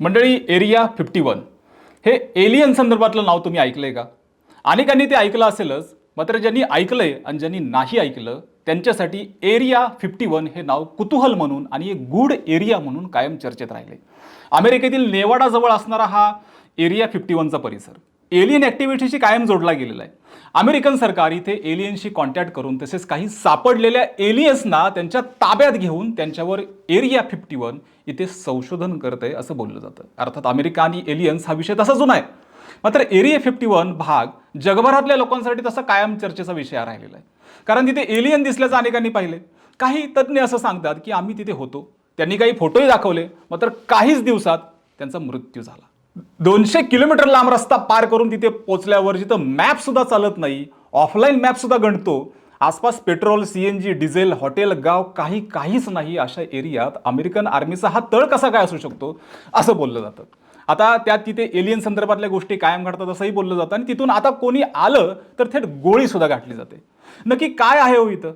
मंडळी area fifty one हे alien संदर्भातलं नाव तुम्ही ऐकलंय का? अनेकांनी ते ऐकलं असेलच मात्र ज्यांनी ऐकलंय आणि ज्यांनी नाही ऐकलं त्यांच्यासाठी एरिया फिफ्टी वन हे नाव कुतूहल म्हणून आणि एक गुड एरिया म्हणून कायम चर्चेत राहिले अमेरिकेतील नेवाडाजवळ असणारा हा एरिया फिफ्टी वनचा परिसर. एलियन ॲक्टिव्हिटीशी कायम जोडला गेलेला आहे. अमेरिकन सरकार इथे एलियनशी कॉन्टॅक्ट करून तसेच काही सापडलेल्या एलियन्सना त्यांच्या ताब्यात घेऊन त्यांच्यावर एरिया फिफ्टी वन इथे संशोधन करत आहे असं बोललं जातं. अर्थात अमेरिका आणि एलियन्स हा विषय तसा जुना आहे. मात्र एरिया फिफ्टी वन भाग जगभरातल्या लोकांसाठी तसा कायम चर्चेचा विषय राहिलेला आहे. कारण तिथे एलियन दिसल्याचं अनेकांनी पाहिले काही तज्ज्ञ असं सांगतात की आम्ही तिथे होतो. त्यांनी काही फोटोही दाखवले मात्र काहीच दिवसात त्यांचा मृत्यू झाला. दोनशे किलोमीटर लांब रस्ता पार करून तिथे पोचल्यावर जिथं मॅप सुद्धा चालत नाही ऑफलाईन मॅप सुद्धा गणतो आसपास petrol C N G diesel hotel गाव काही काहीच नाही अशा एरियात अमेरिकन आर्मीचा हा तळ कसा काय असू शकतो असं बोललं जातं. आता त्यात तिथे एलियन संदर्भातल्या गोष्टी कायम घडतात असंही बोललं जातं आणि तिथून आता कोणी आलं तर थेट गोळी सुद्धा गाठली जाते. नक्की काय आहे हो इथं?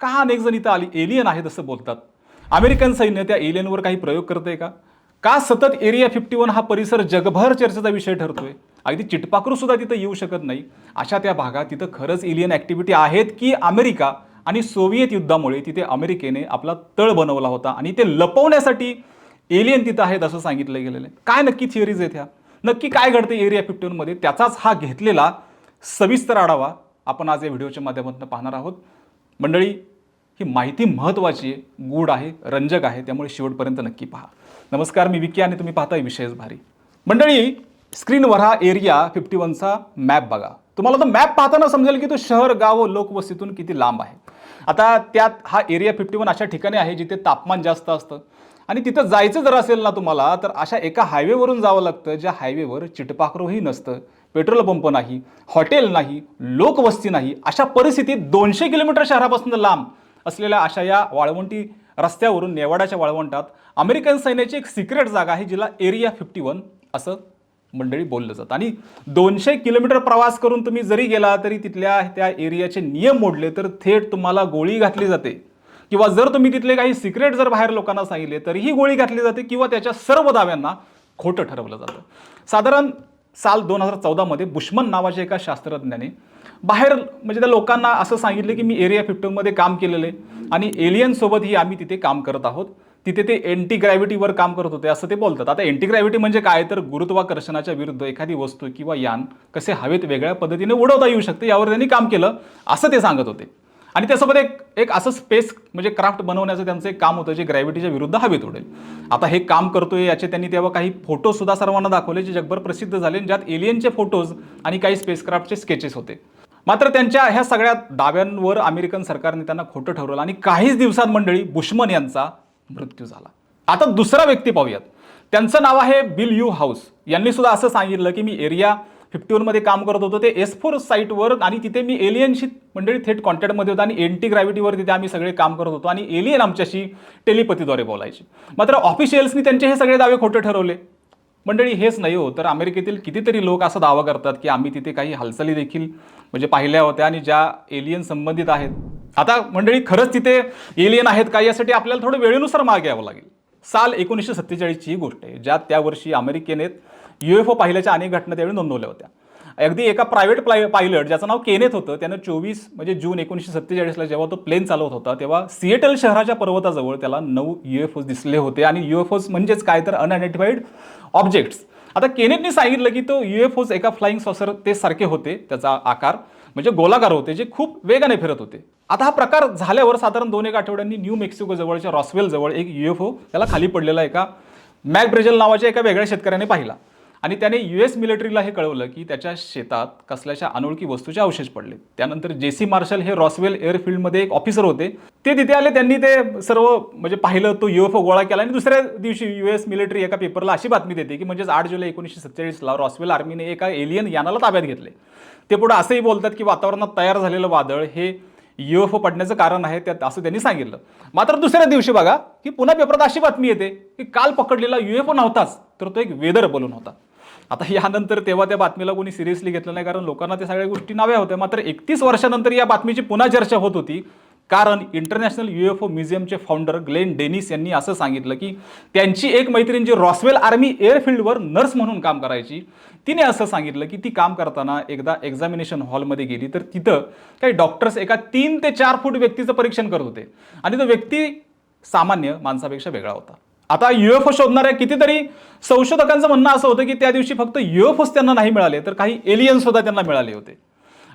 का अनेक जण इथं आली? एलियन आहेत असं बोलतात. अमेरिकन सैन्य त्या एलियनवर काही प्रयोग करते का? का सतत एरिया फिफ्टी वन हा परिसर जगभर चर्चेचा विषय ठरतोय? अगदी चिटपाखरू सुद्धा तिथं येऊ शकत नाही. अशा त्या भागात तिथं खरंच एलियन ॲक्टिव्हिटी आहेत की अमेरिका आणि सोव्हिएत युद्धामुळे तिथे अमेरिकेने आपला तळ बनवला होता आणि ते लपवण्यासाठी एलियन तिथं आहेत असं सांगितलं गेलेलं आहे. काय नक्की थिअरीज आहेत ह्या? नक्की काय घडतं एरिया फिफ्टी वनमध्ये त्याचाच हा घेतलेला सविस्तर आढावा आपण आज या व्हिडिओच्या माध्यमातून पाहणार आहोत. मंडळी ही माहिती महत्त्वाची आहे गूढ आहे रंजक आहे त्यामुळे शेवटपर्यंत नक्की पहा. नमस्कार मी विकी आणि तुम्ही पाहताय विशेष भारी. मंडळी स्क्रीनवर हा एरिया फिफ्टी वनचा मॅप बघा. तुम्हाला तो मॅप पाहताना समजेल की तो शहर गाव लोकवस्तीतून किती लांब आहे. आता त्यात हा एरिया फिफ्टी वन अशा ठिकाणी आहे जिथे तापमान जास्त असतं. आणि तिथं जायचं जर असेल ना तुम्हाला तर अशा एका हायवेवरून जावं लागतं ज्या हायवेवर चिटपाखरूही नसतं पेट्रोल पंप नाही हॉटेल नाही लोकवस्ती नाही अशा परिस्थितीत दोनशे किलोमीटर शहरापासून लांब असलेल्या अशा या वाळवंटी रस्त्यावरून नेवाडाच्या वाळवंटात अमेरिकन सैन्याची एक सिक्रेट जागा आहे जिला एरिया फिफ्टी वन असं मंडळी बोललं जातं. आणि दोनशे किलोमीटर प्रवास करून तुम्ही जरी गेला तरी तिथल्या त्या एरियाचे नियम मोडले तर थेट तुम्हाला गोळी घातली जाते. किंवा जर तुम्ही तिथले काही सिक्रेट जर बाहेर लोकांना सांगितले तरीही गोळी घातली जाते किंवा त्याच्या सर्व दाव्यांना खोटं ठरवलं जातं. साधारण साल दोन हजार चौदामध्ये बुशमन नावाच्या एका शास्त्रज्ञाने बाहेर म्हणजे त्या लोकांना असं सांगितलं की मी एरिया फिफ्टीनमध्ये काम केलेलं आहे आणि एलियनसोबतही आम्ही तिथे काम करत आहोत. तिथे ते एंटी ग्रॅव्हिटीवर काम करत होते असं ते बोलतात. आता एंटी ग्रॅव्हिटी म्हणजे काय? तर गुरुत्वाकर्षणाच्या विरुद्ध एखादी वस्तू किंवा यान कसे हवेत वेगळ्या पद्धतीने उडवता येऊ शकते यावर त्यांनी काम केलं असं ते सांगत होते. आणि त्यासोबत एक एक असं स्पेस म्हणजे क्राफ्ट बनवण्याचं त्यांचं एक काम होतं जे ग्रॅव्हिटीच्या विरुद्ध हवेत उडेल. आता हे काम करतोय याचे त्यांनी तेव्हा काही फोटो सुद्धा सर्वांना दाखवले जे जगभर प्रसिद्ध झाले ज्यात एलियनचे फोटोज आणि काही स्पेसक्राफ्टचे स्केचेस होते. मात्र त्यांच्या ह्या सगळ्या दाव्यांवर अमेरिकन सरकारने त्यांना खोटं ठरवलं आणि काहीच दिवसात मंडळी बुशमन यांचा मृत्यू झाला. आता दुसरा व्यक्ती पाहूयात. त्यांचं नाव आहे बिल यू हाऊस. यांनी सुद्धा असं सांगितलं की मी एरिया फिफ्टी वनमध्ये काम करत होतो. ते एस फोर साईटवर आणि तिथे मी एलियनशी मंडळी थेट कॉन्टॅक्टमध्ये होतो आणि एंटी ग्रॅव्हिटीवर तिथे आम्ही सगळे काम करत होतो आणि एलियन आमच्याशी टेलिपथीद्वारे बोलायचे. मात्र ऑफिशियल्सनी त्यांचे हे सगळे दावे खोटे ठरवले. मंडळी हेच नाही हो. तर अमेरिकेतील कितीतरी लोक असा दावा करतात की आम्ही तिथे काही हालचाली देखील म्हणजे पाहिल्या होत्या आणि ज्या एलियन संबंधित आहेत आता मंडळी खरंच तिथे एलियन आहेत का यासाठी आपल्याला थोडं वेळेनुसार मागे यावं लागेल. साल एकोणीसशे सत्तेचाळीसची ही गोष्ट आहे ज्यात त्या वर्षी अमेरिकेने यू एफ ओ पाहिल्याच्या अनेक घटना त्यावेळी नोंदवल्या होत्या. अगदी एका प्रायव्हेट प्लाय पायलट ज्याचं नाव केनेत होतं त्यानं चोवीस म्हणजे जून एकोणीसशे सत्तेचाळीसला जेव्हा तो प्लेन चालवत होता तेव्हा सिएटल शहराच्या पर्वताजवळ त्याला नऊ यू एफ ओज दिसले होते. आणि यू एफ ओज म्हणजेच काय तर अनआयडेंटिफाईड ऑब्जेक्ट्स आता केनेटने सांगितलं की तो यू एफ ओज एका फ्लाइंग सॉसर ते सारखे होते त्याचा आकार म्हणजे गोलाकार होते जे खूप वेगाने फिरत होते. आता हा प्रकार झाल्यावर साधारण दोन एक आठवड्यांनी न्यू मेक्सिको जवळच्या रॉसवेल जवळ एक यू एफ ओ त्याला खाली पडलेला एका मॅक ब्रेजल नावाच्या एका वेगळ्या शेतकऱ्याने पाहिला. आणि त्याने यू एस मिलिटरीला हे कळवलं की त्याच्या शेतात कसल्याशा अनोळखी वस्तूचे अवशेष पडले. त्यानंतर जे सी मार्शल हे रॉसवेल एअरफील्डमध्ये एक ऑफिसर होते. ते तिथे आले त्यांनी ते सर्व म्हणजे पाहिलं तो यू एफ ओ गोळा केला आणि दुसऱ्या दिवशी यू एस मिलिटरी एका पेपरला अशी बातमी देते की म्हणजेच आठ जुलै एकोणीसशे सत्तेचाळीसला रॉसवेल आर्मीने एका एलियन यानाला ताब्यात घेतले. ते पुढे असंही बोलतात की वातावरणात तयार झालेलं वादळ हे यू एफ ओ पडण्याचं कारण आहे त्यात असं त्यांनी सांगितलं. मात्र दुसऱ्या दिवशी बघा की पुन्हा पेपरात अशी बातमी येते की काल पकडलेला यू एफ ओ नव्हताच तर तो एक वेदर बलून होता. आता यानंतर तेव्हा त्या बातमीला कोणी सिरियसली घेतलं नाही कारण लोकांना त्या सगळ्या गोष्टी नव्या होत्या. मात्र एकतीस वर्षानंतर या बातमीची पुन्हा चर्चा होत होती कारण इंटरनॅशनल यू एफ ओ म्युझियमचे फाउंडर ग्लेन डेनिस यांनी असं सांगितलं की त्यांची एक मैत्रीण जी रॉसवेल आर्मी एअरफील्डवर नर्स म्हणून काम करायची तिने असं सांगितलं की ती काम करताना एकदा एक्झामिनेशन हॉलमध्ये गेली तर तिथं काही डॉक्टर्स एका तीन ते चार फूट व्यक्तीचं परीक्षण करत होते. आणि तो व्यक्ती सामान्य माणसापेक्षा वेगळा होता. आता युएफओ शोधणाऱ्या कितीतरी संशोधकांचं म्हणणं असं होतं की त्या दिवशी फक्त युएफओच त्यांना नाही मिळाले तर काही एलियन्स सुद्धा त्यांना मिळाले होते.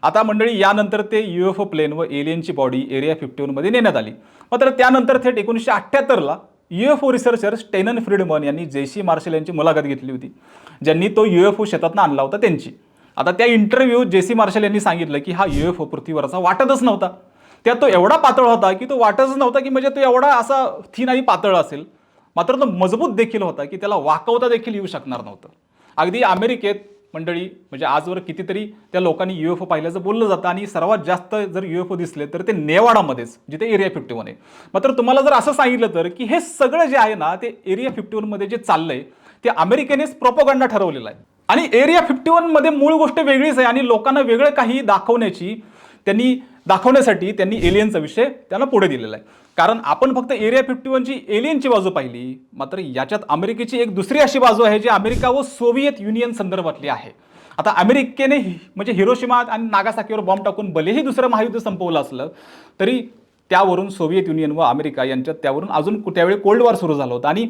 आता मंडळी यानंतर ते यु एफ ओ प्लेन व एलियनची बॉडी एरिया फिफ्टी वनमध्ये नेण्यात आली. मात्र त्यानंतर थेट एकोणीसशे अठ्ठ्याहत्तरला यू एफ ओ रिसर्चर्स टेनन फ्रीडमन यांनी जेसी मार्शल यांची मुलाखत घेतली होती ज्यांनी तो यु एफ ओ शेतातनं आणला होता त्यांची. आता त्या इंटरव्ह्यू जेसी मार्शल यांनी सांगितलं की हा यू एफ ओ पृथ्वीवरचा वाटतच नव्हता. त्यात तो एवढा पातळ होता की तो वाटतच नव्हता की म्हणजे तो एवढा असा थीन आणि पातळ असेल. मात्र तो मजबूत देखील होता की त्याला वाकवता देखील येऊ शकणार नव्हतं. अगदी अमेरिकेत मंडळी म्हणजे आजवर कितीतरी त्या लोकांनी यू एफ ओ पाहिल्याचं बोललं जातं आणि सर्वात जास्त जर यू एफ ओ दिसले तर ते नेवाडामध्येच जिथे एरिया फिफ्टी वन आहे. मात्र तुम्हाला जर असं सांगितलं तर की हे सगळं जे आहे ना ते एरिया फिफ्टी वनमध्ये जे चाललंय ते अमेरिकेनेच प्रोपोगंडा ठरवलेला आहे. आणि एरिया फिफ्टी वनमध्ये मूळ गोष्ट वेगळीच आहे आणि लोकांना वेगळं काही दाखवण्याची त्यांनी दाखवण्यासाठी त्यांनी एलियनचा विषय त्यांना पुढे दिलेला आहे. कारण आपण फक्त एरिया फिफ्टी वनची एलियनची बाजू पाहिली मात्र याच्यात अमेरिकेची एक दुसरी अशी बाजू आहे जी अमेरिका व सोव्हिएत युनियन संदर्भातली आहे. आता अमेरिकेने हि- म्हणजे हिरोशिमा आणि नागासाकीवर बॉम्ब टाकून भलेही दुसरं महायुद्ध संपवलं असलं तरी त्यावरून सोव्हिएत युनियन व अमेरिका यांच्यात त्यावरून अजून त्यावेळी कोल्ड वॉर सुरू झालं होतं. आणि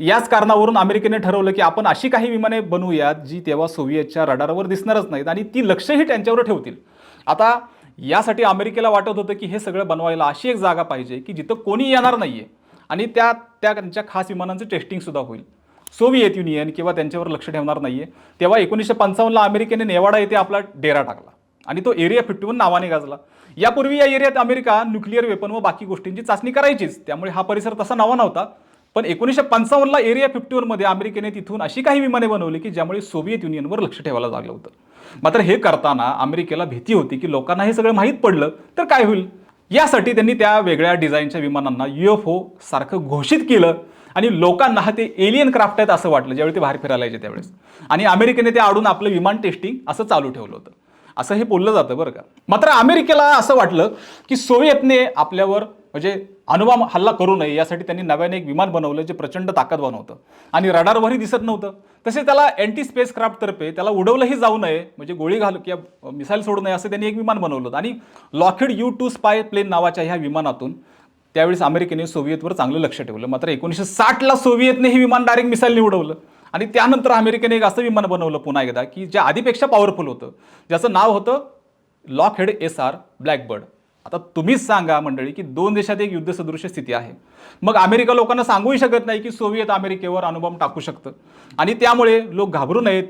याच कारणावरून अमेरिकेने ठरवलं की आपण अशी काही विमाने बनवूयात जी तेव्हा सोव्हिएतच्या रडारवर दिसणारच नाहीत आणि ती लक्षही त्यांच्यावर ठेवतील. आता यासाठी अमेरिकेला वाटत होतं की हे सगळं बनवायला अशी एक जागा पाहिजे की जिथं कोणी येणार नाहीये. आणि त्या त्या त्यांच्या खास विमानांचं टेस्टिंगसुद्धा होईल. सोव्हिएत युनियन किंवा त्यांच्यावर लक्ष ठेवणार नाहीये. तेव्हा एकोणीसशे पंचावन्नला अमेरिकेने नेवाडा येथे आपला डेरा टाकला. आणि तो एरिया फिफ्टी वन नावाने गाजला. यापूर्वी या एरियात अमेरिका न्यूक्लिअर वेपन व बाकी गोष्टींची चाचणी करायचीच. त्यामुळे हा परिसर तसा नवा नव्हता. पण एकोणीसशे पंचावन्नला एरिया फिफ्टीवनमध्ये अमेरिकेने तिथून अशी काही विमाने बनवली की ज्यामुळे सोव्हिएत युनियनवर लक्ष ठेवायला लागलं होतं. मात्र हे करताना अमेरिकेला भीती होती की लोकांना हे सगळं माहीत पडलं तर काय होईल? यासाठी त्यांनी त्या वेगळ्या डिझाईनच्या विमानांना युएफओ सारखं घोषित केलं आणि लोकांना हा ते एलियन क्राफ्ट आहेत असं वाटलं ज्यावेळी ते बाहेर फिरायला यायचे त्यावेळेस. आणि अमेरिकेने ते आडून आपलं विमान टेस्टिंग असं चालू ठेवलं होतं. असं हे बोललं जातं बरं का. मात्र अमेरिकेला असं वाटलं की सोव्हिएतने आपल्यावर म्हणजे अणुबॉम्ब हल्ला करू नये यासाठी त्यांनी नव्याने एक विमान बनवलं जे प्रचंड ताकद बनवतं. आणि रडारवरही दिसत नव्हतं. तसे त्याला अँटी स्पेस क्राफ्टतर्फे त्याला उडवलंही जाऊ नये म्हणजे गोळी घालू किंवा मिसाईल सोडू नये असं त्यांनी एक विमान बनवलं. होतं आणि Lockheed U two spy plane नावाच्या ह्या विमानातून त्यावेळेस अमेरिकेने सोव्हिएतवर चांगलं लक्ष ठेवलं. मात्र एकोणीसशे साठला सोव्हिएतने हे विमान डायरेक्ट मिसाईलने उडवलं. आणि त्यानंतर अमेरिकेने एक असं विमान बनवलं पुन्हा एकदा की जे आधीपेक्षा पॉवरफुल होतं. ज्याचं नाव होतं Lockheed S R Blackbird आता तुम्हीच सांगा मंडळी की दोन देशात एक युद्धसदृश्य स्थिती आहे. मग अमेरिका लोकांना सांगूही शकत नाही की सोव्हिएत अमेरिकेवर अणुबॉम्ब टाकू शकतं. आणि त्यामुळे लोक घाबरू नयेत.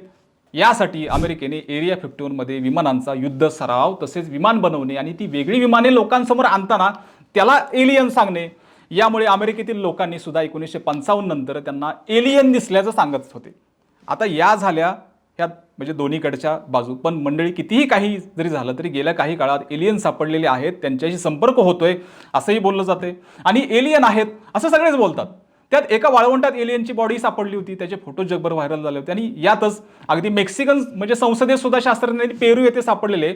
यासाठी अमेरिकेने एरिया फिफ्टी वनमध्ये विमानांचा युद्ध सराव तसेच विमान बनवणे आणि ती वेगळी विमाने लोकांसमोर आणताना त्याला एलियन सांगणे यामुळे अमेरिकेतील लोकांनी सुद्धा एकोणीसशे पंचावन्न नंतर त्यांना एलियन दिसल्याचं सांगत होते. आता या झाल्या ह्या म्हणजे दोन्हीकडच्या बाजू. पण मंडळी कितीही काही जरी झालं तरी गेल्या काही काळात एलियन सापडलेले आहेत त्यांच्याशी संपर्क होतोय असंही बोललं जाते. आणि एलियन आहेत असं सगळेच बोलतात. त्यात एका वाळवंटात एलियनची बॉडी सापडली होती त्याचे फोटो जगभर व्हायरल झाले होते. आणि यातच अगदी मेक्सिकन म्हणजे संसदेत सुद्धा शास्त्रज्ञांनी पेरू येथे सापडलेले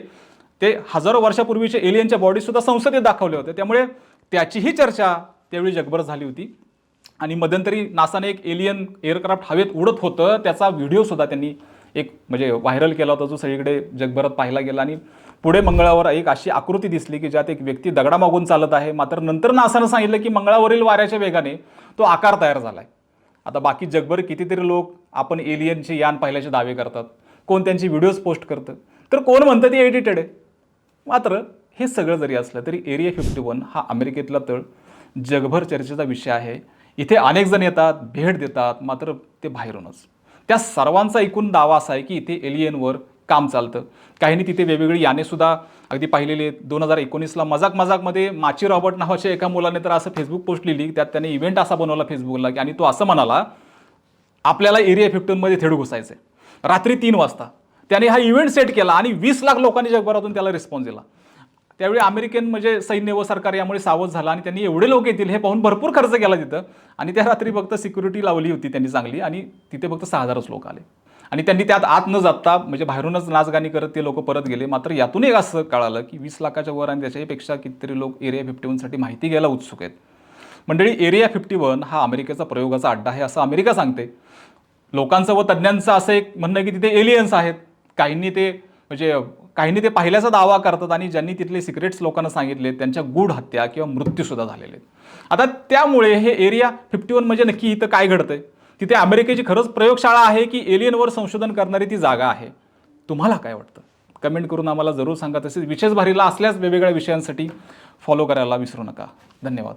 ते हजारो वर्षापूर्वीचे एलियनच्या बॉडीसुद्धा संसदेत दाखवले होते. त्यामुळे त्याचीही चर्चा त्यावेळी जगभर झाली होती. आणि मध्यंतरी नासाने एक एलियन एअरक्राफ्ट हवेत उडत होतं त्याचा व्हिडिओसुद्धा त्यांनी एक म्हणजे व्हायरल केला होता जो सगळीकडे जगभरात पाहिला गेला आणि पुढे मंगळावर एक अशी आकृती दिसली की ज्यात एक व्यक्ती दगडामागून चालत आहे. मात्र नंतर नासानं सांगितलं की मंगळावरील वाऱ्याच्या वेगाने तो आकार तयार झाला आहे आता बाकी जगभर कितीतरी लोक आपण एलियनचे यान पाहिल्याचे दावे करतात. कोण त्यांची व्हिडिओज पोस्ट करतं? तर कोण म्हणतं ते एडिटेड आहे? मात्र हे सगळं जरी असलं तरी एरिया फिफ्टी वन हा अमेरिकेतला तळ जगभर चर्चेचा विषय आहे. इथे अनेक जण येतात भेट देतात मात्र ते बाहेरूनच. त्या सर्वांचा एकूण दावा असा आहे की इथे एलियनवर काम चालतं. काहींनी तिथे वेगवेगळी याने सुद्धा अगदी पाहिलेले दोन हजार एकोणीसला मजाक मजाकमध्ये माची रॉबर्ट नावाच्या एका मुलाने तर असं फेसबुक पोस्ट लिहिली त्यात त्याने इव्हेंट असा बनवला फेसबुकला की आणि तो असं म्हणाला आपल्याला एरिया फिफ्टीनमध्ये थेडू घुसायचं आहे. रात्री तीन वाजता त्याने हा इव्हेंट सेट केला आणि वीस लाख लोकांनी जगभरातून त्याला रिस्पॉन्स दिला. त्यावेळी अमेरिकन म्हणजे सैन्य व सरकार यामुळे सावध झाला आणि त्यांनी एवढे लोक येतील हे पाहून भरपूर खर्च केला तिथं. आणि त्या रात्री फक्त सिक्युरिटी लावली होती त्यांनी चांगली आणि तिथे फक्त सहा हजारच लोक आले. आणि त्यांनी त्यात आत न जाता म्हणजे बाहेरूनच नाचगाणी करत ते लोक परत गेले. मात्र यातून एक असं कळालं की वीस लाखाच्या वर आणि त्याच्यापेक्षा कितीतरी लोक एरिया फिफ्टी वनसाठी माहिती घ्यायला उत्सुक आहेत. मंडळी एरिया फिफ्टी वन हा अमेरिकेचा प्रयोगाचा अड्डा आहे असं अमेरिका सांगते. लोकांचं व तज्ज्ञांचं असं एक म्हणणं की तिथे एलियन्स आहेत. काहींनी ते म्हणजे काहींनी ते पाहिल्याचा दावा करतात आणि ज्यांनी तिथले सिक्रेट्स लोकांना सांगितले त्यांच्या गूढ हत्या किंवा मृत्यूसुद्धा झालेले. आहेत आता त्यामुळे हे एरिया फिफ्टी वन म्हणजे नक्की इथं काय घडतंय? तिथे अमेरिकेची खरंच प्रयोगशाळा आहे की एलियनवर संशोधन करणारी ती जागा आहे. तुम्हाला काय वाटतं? कमेंट करून आम्हाला जरूर सांगा. तसेच विशेष भारीला असल्याच वेगवेगळ्या विषयांसाठी फॉलो करायला विसरू नका. धन्यवाद.